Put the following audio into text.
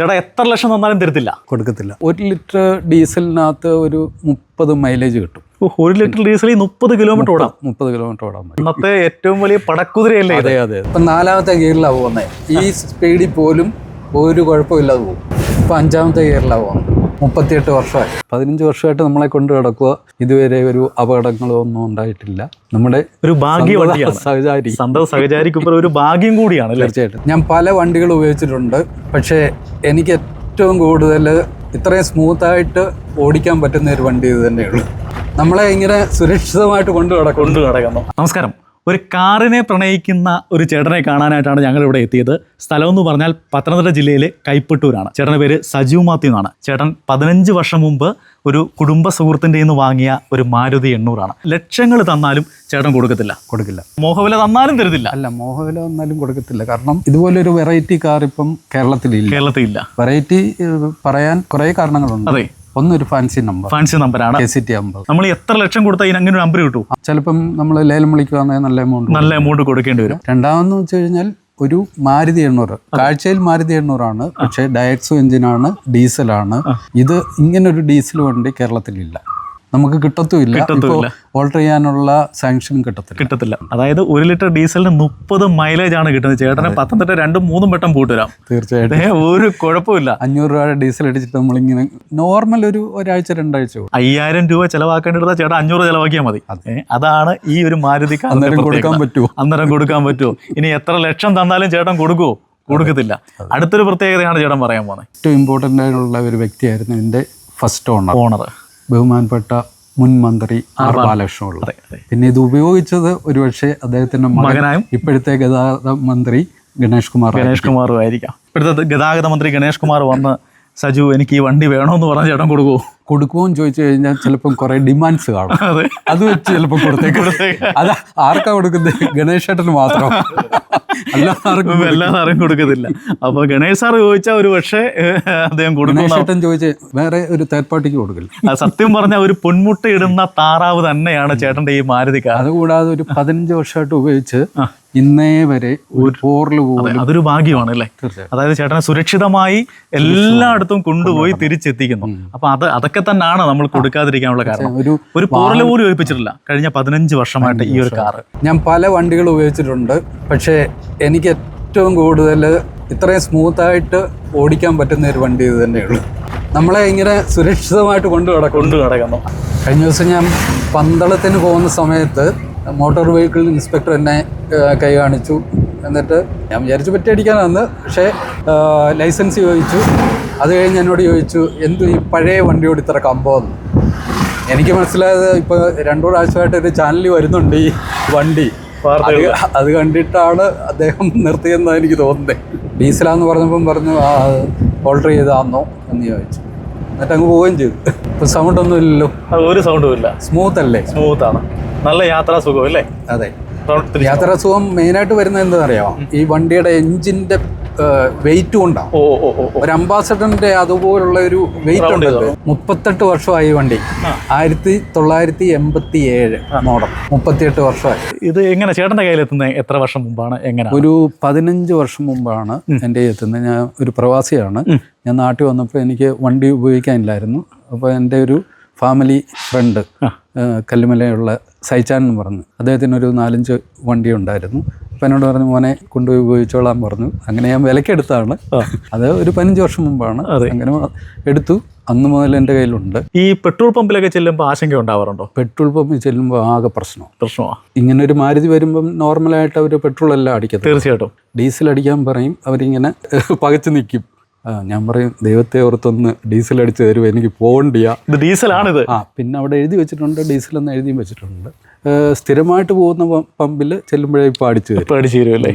ചേട്ടാ എത്ര ലക്ഷം തന്നാലും തരത്തില്ല. കൊടുക്കത്തില്ല. ഒരു ലിറ്റർ ഡീസലിനകത്ത് ഒരു മുപ്പത് മൈലേജ് കിട്ടും. ഒരു ലിറ്റർ ഡീസലിൽ മുപ്പത് കിലോമീറ്റർ ഓടാം. മുപ്പത് കിലോമീറ്റർ ഓടാം പറ്റും. ഇന്നത്തെ ഏറ്റവും വലിയ പടക്കുതിരയല്ലേ അതെ അതെ ഇപ്പം നാലാമത്തെ ഗിയറിലാണ് പോകുന്നത്. ഈ സ്പീഡിൽ പോലും ഒരു കുഴപ്പമില്ലാതെ പോകും. ഇപ്പം അഞ്ചാമത്തെ ഗിയറിലാണ് പോകുന്നത്. മുപ്പത്തിയെട്ട് വർഷമായി. പതിനഞ്ച് വർഷമായിട്ട് നമ്മളെ കൊണ്ട് കിടക്കുക ഇതുവരെ ഒരു അപകടങ്ങളോ ഒന്നും ഉണ്ടായിട്ടില്ല. നമ്മുടെ ഒരു ഭാഗ്യ സഹചാരി. സന്തോഷ സഹചാരിക്കുമ്പോൾ ഒരു ഭാഗ്യം കൂടിയാണ് തീർച്ചയായിട്ടും. ഞാൻ പല വണ്ടികൾ ഉപയോഗിച്ചിട്ടുണ്ട്. പക്ഷേ എനിക്ക് ഏറ്റവും കൂടുതൽ ഇത്രയും സ്മൂത്തായിട്ട് ഓടിക്കാൻ പറ്റുന്ന ഒരു വണ്ടി ഇത് തന്നെയുള്ളൂ. നമ്മളെ ഇങ്ങനെ സുരക്ഷിതമായിട്ട് കൊണ്ടു കൊണ്ടു നടക്കുന്നു. നമസ്കാരം. ഒരു കാറിനെ പ്രണയിക്കുന്ന ഒരു ചേട്ടനെ കാണാനായിട്ടാണ് ഞങ്ങൾ ഇവിടെ എത്തിയത്. സ്ഥലം എന്ന് പറഞ്ഞാൽ പത്തനംതിട്ട ജില്ലയിലെ കൈപ്പട്ടൂരാണ്. ചേട്ടന്റെ പേര് സജീവ് മാത്യു എന്നാണ് ചേട്ടൻ പതിനഞ്ച് വർഷം മുമ്പ് ഒരു കുടുംബ സുഹൃത്തിന്റെ നിന്ന് വാങ്ങിയ ഒരു മാരുതി എണ്ണൂറാണ്. ലക്ഷങ്ങൾ തന്നാലും ചേട്ടൻ കൊടുക്കത്തില്ല. കൊടുക്കില്ല. മോഹവില തന്നാലും തരുന്നില്ല അല്ല മോഹവില തന്നാലും കൊടുക്കത്തില്ല. കാരണം ഇതുപോലൊരു വെറൈറ്റി കാർ ഇപ്പം കേരളത്തിലില്ല. കേരളത്തിൽ ഇല്ല വെറൈറ്റി പറയാൻ കുറേ കാരണങ്ങളുണ്ട്. അതെ. ഒന്നൊരു ഫാൻസി നമ്പർ ഫാൻസി നമ്പറാണ് കെ സി ടി അമ്പത്. നമ്മൾ എത്ര ലക്ഷം കൊടുത്താൽ ഇതിന് അങ്ങനെ ഒരു നമ്പർ കിട്ടും? ചിലപ്പം നമ്മൾ ലേലം വിളിക്കുകയാണെങ്കിൽ നല്ല എമൗണ്ട് നല്ല എമൗണ്ട് കൊടുക്കേണ്ടി വരും. രണ്ടാമെന്ന് വെച്ച് കഴിഞ്ഞാൽ ഒരു മാരുതി എണ്ണൂറ്. കാഴ്ചയിൽ മാരുതി എണ്ണൂറാണ്. പക്ഷേ ഡയക്സോ എഞ്ചിനാണ് ഡീസലാണ് ഇത് ഇങ്ങനൊരു ഡീസൽ വണ്ടി കേരളത്തിലില്ല. നമുക്ക് കിട്ടത്തുമില്ല. ഓൾട്ടർ ചെയ്യാനുള്ള സാങ്ഷനും കിട്ടത്തില്ല. കിട്ടത്തില്ല. അതായത് ഒരു ലിറ്റർ ഡീസലിന് മുപ്പത് മൈലേജ് ആണ് കിട്ടുന്നത്. ചേട്ടന് പത്തനംതിട്ട രണ്ടും മൂന്നും വട്ടം പൂട്ടുവരാം. തീർച്ചയായിട്ടും. ഒരു കുഴപ്പമില്ല അഞ്ഞൂറ് രൂപയുടെ ഡീസൽ അടിച്ചിട്ട് നമ്മളിങ്ങനെ നോർമൽ ഒരു ഒരാഴ്ച രണ്ടാഴ്ച അയ്യായിരം രൂപ ചെലവാക്കേണ്ടിടത്ത ചേട്ടൻ അഞ്ഞൂറ് ചെലവാക്കിയാൽ മതി. അതാണ് ഈ ഒരു മാരുതി അന്നേരം കൊടുക്കാൻ. പറ്റുമോ? അന്നേരം കൊടുക്കാൻ പറ്റുമോ? ഇനി എത്ര ലക്ഷം തന്നാലും ചേട്ടൻ കൊടുക്കുമോ കൊടുക്കത്തില്ല. അടുത്തൊരു പ്രത്യേകതയാണ് ചേട്ടൻ പറയാൻ പോകുന്നത് ഏറ്റവും ഇമ്പോർട്ടന്റ് ആയിട്ടുള്ള ഒരു വ്യക്തിയായിരുന്നു എന്റെ ഫസ്റ്റ് ഓണർ ഓണർ ബഹുമാനപ്പെട്ട മുൻ മന്ത്രി ആർ ബാലകൃഷ്ണ അതെ പിന്നെ ഇത് ഉപയോഗിച്ചത് ഒരുപക്ഷെ അദ്ദേഹത്തിന്റെ മകനായും ഇപ്പോഴത്തെ ഗതാഗത മന്ത്രി ഗണേഷ് കുമാർ ഗണേഷ് കുമാറും ആയിരിക്കാം. ഇപ്പോഴത്തെ ഗതാഗത മന്ത്രി ഗണേഷ് കുമാർ വന്ന് സജു എനിക്ക് ഈ വണ്ടി വേണമെന്ന് പറഞ്ഞ ചേട്ടൻ കൊടുക്കുവോ കൊടുക്കുമെന്ന് ചോദിച്ചു കഴിഞ്ഞാൽ ചിലപ്പം കുറെ ഡിമാൻഡ്സ് കാണും. അതെ. വെച്ച് ചിലപ്പോൾ കൊടുത്തേക്കും. അത് ആർക്കാ കൊടുക്കുന്നത്? ഗണേഷ് ഏട്ടന് മാത്രം. എല്ലാവർക്കും ആർക്കും എല്ലാം സാറും കൊടുക്കത്തില്ല. അപ്പൊ ഗണേഷ് സാർ ചോദിച്ചാൽ ഒരു പക്ഷേ അദ്ദേഹം ചേട്ടൻ ചോദിച്ച് വേറെ ഒരു തേർഡ് പാർട്ടിക്ക് കൊടുക്കില്ല. സത്യം പറഞ്ഞാൽ ഒരു പൊന്മുട്ട ഇടുന്ന താറാവ് തന്നെയാണ് ചേട്ടന്റെ ഈ മാരുതി കാർ അതുകൂടാതെ ഒരു പതിനഞ്ച് വർഷമായിട്ട് ഉപയോഗിച്ച് ഇന്നേ വരെ ഒരു പോറിൽ പോകും അതൊരു ഭാഗ്യമാണ് അല്ലേ അതായത് ചേട്ടനെ സുരക്ഷിതമായി എല്ലായിടത്തും കൊണ്ടുപോയി തിരിച്ചെത്തിക്കുന്നു. അപ്പൊ അത് അതൊക്കെ തന്നെയാണ് നമ്മൾ കൊടുക്കാതിരിക്കാനുള്ള കാരണം? ഒരു ഒരു പോറൽ പോലും ഒഴിപ്പിച്ചിട്ടില്ല കഴിഞ്ഞ പതിനഞ്ച് വർഷമായിട്ട് ഈ ഒരു കാറ്. ഞാൻ പല വണ്ടികൾ ഉപയോഗിച്ചിട്ടുണ്ട്. പക്ഷേ എനിക്ക് ഏറ്റവും കൂടുതൽ ഇത്രയും സ്മൂത്തായിട്ട് ഓടിക്കാൻ പറ്റുന്ന ഒരു വണ്ടി ഇത് തന്നെയുള്ളൂ നമ്മളെ ഇങ്ങനെ സുരക്ഷിതമായിട്ട് കൊണ്ടു കട കൊണ്ടു നടക്കുന്നു. കഴിഞ്ഞ ദിവസം ഞാൻ പന്തളത്തിന് പോകുന്ന സമയത്ത് മോട്ടോർ വെഹിക്കിൾ ഇൻസ്പെക്ടർ എന്നെ കൈ കാണിച്ചു. എന്നിട്ട് ഞാൻ വിചാരിച്ചു പറ്റിയടിക്കാനാന്ന് പക്ഷേ ലൈസൻസ് ചോദിച്ചു. അത് കഴിഞ്ഞ് എന്നോട് ചോദിച്ചു എന്തു ഈ പഴയ വണ്ടിയോട് ഇത്ര കമ്പമെന്ന്? എനിക്ക് മനസ്സിലായത് ഇപ്പോൾ രണ്ടു പ്രാവശ്യമായിട്ട് ഒരു ചാനലിൽ വരുന്നുണ്ട് ഈ വണ്ടി. അത് കണ്ടിട്ടാണ് അദ്ദേഹം നിർത്തിയെന്നാണ് എനിക്ക് തോന്നുന്നത് ഡീസലാന്ന് പറഞ്ഞപ്പം പറഞ്ഞു ആ ഓൾട്ടർ ചെയ്താന്നോ? എന്ന് ചോദിച്ചു. എന്നിട്ട് അങ്ങ് പോവുകയും ചെയ്തു. ഇപ്പം സൗണ്ട് ഒന്നും ഇല്ലല്ലോ. ഒരു സൗണ്ടും ഇല്ല. സ്മൂത്ത് അല്ലേ? സ്മൂത്ത് ആണ്. നല്ല യാത്രാ സുഖം അല്ലേ? അതെ. യാത്രാസുഖം യാത്രാ സുഖം മെയിനായിട്ട് വരുന്നത് എന്താണെന്നറിയാമോ? അറിയാമോ ഈ വണ്ടിയുടെ എഞ്ചിന്റെ വെയിറ്റ് കൊണ്ടാണ് ഒരു അംബാസഡറിന്റെ അതുപോലുള്ള ഒരു വെയിറ്റ് ഉണ്ട്. മുപ്പത്തെട്ട് വർഷമായി വണ്ടി. ആയിരത്തി തൊള്ളായിരത്തി എൺപത്തി ഏഴ് മോഡൽ മുപ്പത്തിയെട്ട് വർഷമായി. ഇത് എങ്ങനെ ചേട്ടന്റെ കയ്യിലെത്തുന്ന എത്ര വർഷം മുമ്പാണ്? എങ്ങനെ ഒരു പതിനഞ്ച് വർഷം മുമ്പാണ് എന്റെ എത്തുന്നത്. ഞാൻ ഒരു പ്രവാസിയാണ്. ഞാൻ നാട്ടിൽ വന്നപ്പോൾ എനിക്ക് വണ്ടി ഉപയോഗിക്കാനില്ലായിരുന്നു. അപ്പോൾ എന്റെ ഒരു ഫാമിലി ഫ്രണ്ട് കല്ലുമലയുള്ള സൈച്ചാൻ എന്ന് പറഞ്ഞു അദ്ദേഹത്തിന് ഒരു നാലഞ്ച് വണ്ടി ഉണ്ടായിരുന്നു. അപ്പം എന്നോട് പറഞ്ഞു മോനെ കൊണ്ടുപോയി ഉപയോഗിച്ചോളാൻ പറഞ്ഞു. അങ്ങനെ ഞാൻ വിലക്കെടുത്താണ്. അത് ഒരു പതിനഞ്ച് വർഷം മുമ്പാണ്. അങ്ങനെ എടുത്തു. അന്ന് മുതൽ എന്റെ കയ്യിലുണ്ട്. ഈ പെട്രോൾ പമ്പിലൊക്കെ ചെല്ലുമ്പോൾ ആശങ്ക ഉണ്ടാവാറുണ്ടോ? പെട്രോൾ പമ്പിൽ ചെല്ലുമ്പോൾ ആകെ പ്രശ്നമാണ് പ്രശ്നമാ. ഇങ്ങനെ ഒരു മാരുതി വരുമ്പം നോർമലായിട്ട് അവർ പെട്രോൾ എല്ലാം അടിക്കത്തില്ല. തീർച്ചയായിട്ടും. ഡീസൽ അടിക്കാൻ പറയും അവരിങ്ങനെ പകച്ചു നിൽക്കും ഞാൻ പറയും ദൈവത്തെ ഓർത്തൊന്ന് ഡീസൽ അടിച്ച് തരും എനിക്ക് പോകണ്ടിയാ ഡീസലാണിത്. ആ പിന്നെ അവിടെ എഴുതി വെച്ചിട്ടുണ്ട് ഡീസൽ എന്ന് എഴുതിയും വെച്ചിട്ടുണ്ട്. സ്ഥിരമായിട്ട് പോകുന്ന പമ്പിൽ ചെല്ലുമ്പോഴേ ഇപ്പോൾ അടിച്ചു അടിച്ചു തരും അല്ലേ?